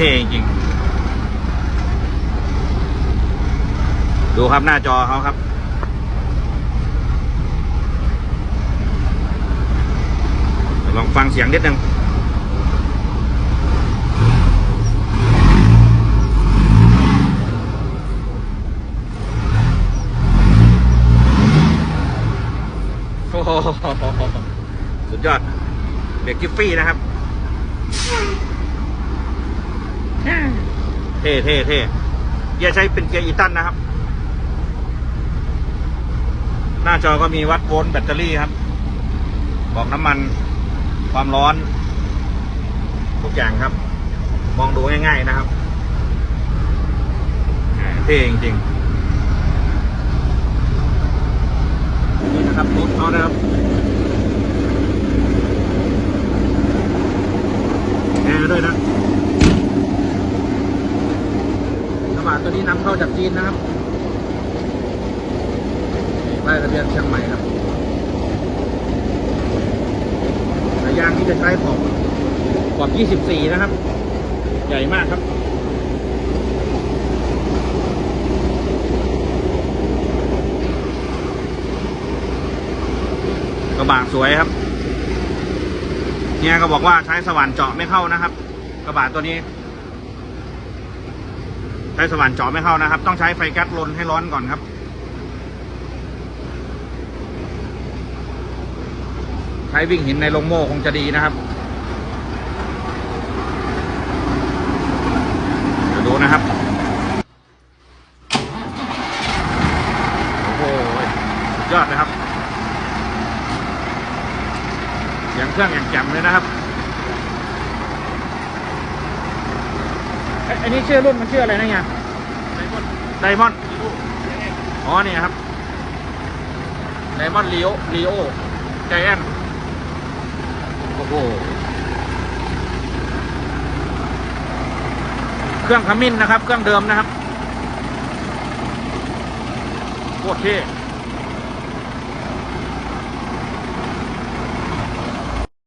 เท่จริงดูครับหน้าจอเขาครับ ลองฟังเสียงนิดนึงโอ้โหสุดยอดเบรกกิฟฟี่นะครับ เท่เท่เท่อย่าใช้เป็นเกียร์อีตันนะครับ หน้าจอก็มีวัดโวลต์แบตเตอรี่ครับ บอกน้ำมันความร้อน ทุกอย่างครับ มองดูง่ายๆนะครับเท่จริงๆนี่นะครับรถเขานะครับแอร์ด้วยนะกระบะ ตัวนี้นำเข้าจากจีนนะครับป้ายทะเบียนเชียงใหม่ครับสายยางที่จะใช้ของขอบ24 นะครับ ใหญ่มากครับกระบะสวยครับเนี่ยก็บอกว่าใช้สว่านเจาะไม่เข้านะครับ กระบะตัวนี้ ใช้สว่านเจาะไม่เข้านะครับ ต้องใช้ไฟแก๊สลนให้ร้อนก่อนครับ ใช้วิ่งหินในลงโม่คงจะดีนะครับเดี๋ยวดูนะครับ โอ้โหสุดยอดเลยครับเสียงเครื่องอย่างแจ่มเลยนะครับเอ้ย อันนี้ชื่อรุ่นมันชื่ออะไรนะเนี่ยไดมอนด์อ๋อเนี่ยครับไดมอนด์ลีโอลีโอใจแอนโอ้โห เครื่องขมิ้นนะครับ เครื่องเดิมนะครับโคตรเท่